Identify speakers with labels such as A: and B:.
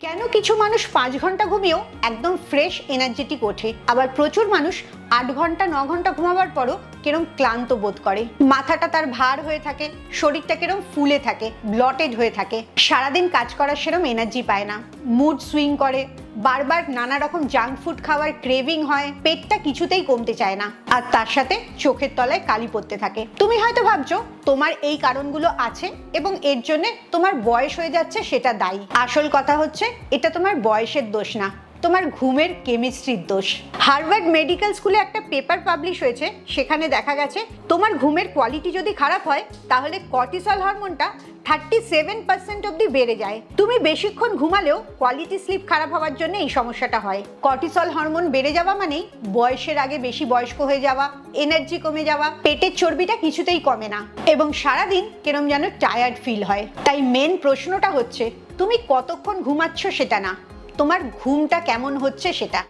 A: কেন কিছু মানুষ পাঁচ ঘণ্টা ঘুমিয়েও একদম ফ্রেশ এনার্জেটিক ওঠে? আবার প্রচুর মানুষ আট ঘণ্টা, ন ঘণ্টা ঘুমাবার পরও কেরম ক্লান্ত বোধ করে। মাথাটা তার ভার হয়ে থাকে, শরীরটা কেরম ফুলে থাকে ব্লটেড হয়ে থাকে। সারাদিন কাজ করার সেরম এনার্জি পায় না। মুড সুইং করে বারবার নানা রকম জাঙ্ক ফুড খাওয়ার ক্রেভিং হয়, পেটটা কিছুতেই কমতে চায় না। আর তার সাথে চোখের তলায় কালি পড়তে থাকে। তুমি হয়তো ভাবছ, তোমার এই কারণগুলো আছে এবং এর জন্য তোমার বয়স হয়ে যাচ্ছে, সেটা দায়ী। আসল কথা হচ্ছে, এটা তোমার বয়সের দোষ না। তোমার ঘুমের কেমিস্ট্রির দোষ। হার্ভার্ড মেডিকেল স্কুলে একটা পেপার পাবলিশ হয়েছে, সেখানে দেখা গেছে তোমার ঘুমের কোয়ালিটি যদি খারাপ হয়, তাহলে কর্টিসল হরমোনটা থার্টি সেভেন পার্সেন্ট অব্দি বেড়ে যায়। তুমি বেশিক্ষণ ঘুমালেও কোয়ালিটি স্লিপ খারাপ হওয়ার জন্য এই সমস্যাটা হয়। কর্টিসল হরমোন বেড়ে যাওয়া মানেই বয়সের আগে বেশি বয়স্ক হয়ে যাওয়া এনার্জি কমে যাওয়া, পেটের চর্বিটা কিছুতেই কমে না, এবং সারাদিন কেরম যেন টায়ার্ড ফিল হয়। তাই মেন প্রশ্নটা হচ্ছে, তুমি কতক্ষণ ঘুমাচ্ছ সেটা না। তোমার ঘুমটা কেমন হচ্ছে সেটা।